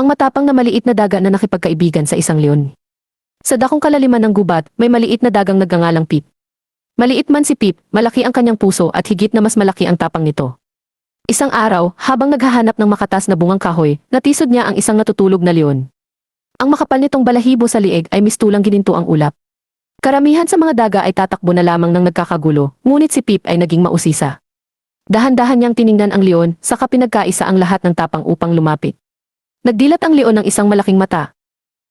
Ang matapang na maliit na daga na nakipagkaibigan sa isang leon. Sa dakong kalaliman ng gubat, may maliit na dagang nagngangalang Pip. Maliit man si Pip, malaki ang kanyang puso at higit na mas malaki ang tapang nito. Isang araw, habang naghahanap ng makatas na bungang kahoy, natisod niya ang isang natutulog na leon. Ang makapal nitong balahibo sa lieg ay mistulang gininto ang ulap. Karamihan sa mga daga ay tatakbo na lamang ng nagkakagulo, ngunit si Pip ay naging mausisa. Dahan-dahan niyang tiningnan ang leon, saka pinagkaisa ang lahat ng tapang upang lumapit. Nagdilat ang leon ng isang malaking mata.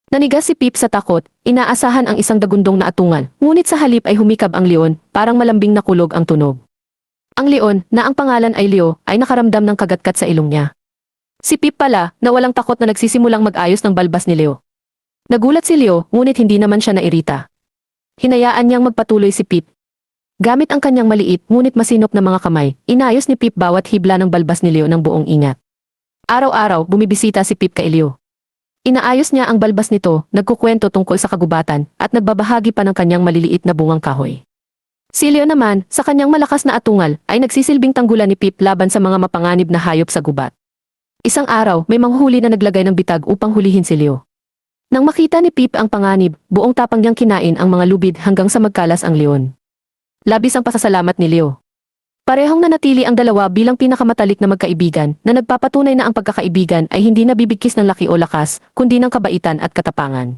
Nanigas si Pip sa takot, inaasahan ang isang dagundong na atungan, ngunit sa halip ay humikab ang leon, parang malambing na kulog ang tunog. Ang leon, na ang pangalan ay Leo, ay nakaramdam ng kagatkat sa ilong niya. Si Pip pala, na walang takot na nagsisimulang mag-ayos ng balbas ni Leo. Nagulat si Leo, ngunit hindi naman siya nairita. Hinayaan niyang magpatuloy si Pip. Gamit ang kanyang maliit ngunit masinop na mga kamay, inayos ni Pip bawat hibla ng balbas ni Leo ng buong ingat. Araw-araw, bumibisita si Pip kay Leo. Inaayos niya ang balbas nito, nagkukwento tungkol sa kagubatan, at nagbabahagi pa ng kanyang maliliit na bungang kahoy. Si Leo naman, sa kanyang malakas na atungal, ay nagsisilbing tanggulan ni Pip laban sa mga mapanganib na hayop sa gubat. Isang araw, may manghuli na naglagay ng bitag upang hulihin si Leo. Nang makita ni Pip ang panganib, buong tapang niyang kinain ang mga lubid hanggang sa magkalas ang leon. Labis ang pasasalamat ni Leo. Parehong nanatili ang dalawa bilang pinakamatalik na magkaibigan na nagpapatunay na ang pagkakaibigan ay hindi nabibigkis ng laki o lakas, kundi ng kabaitan at katapangan.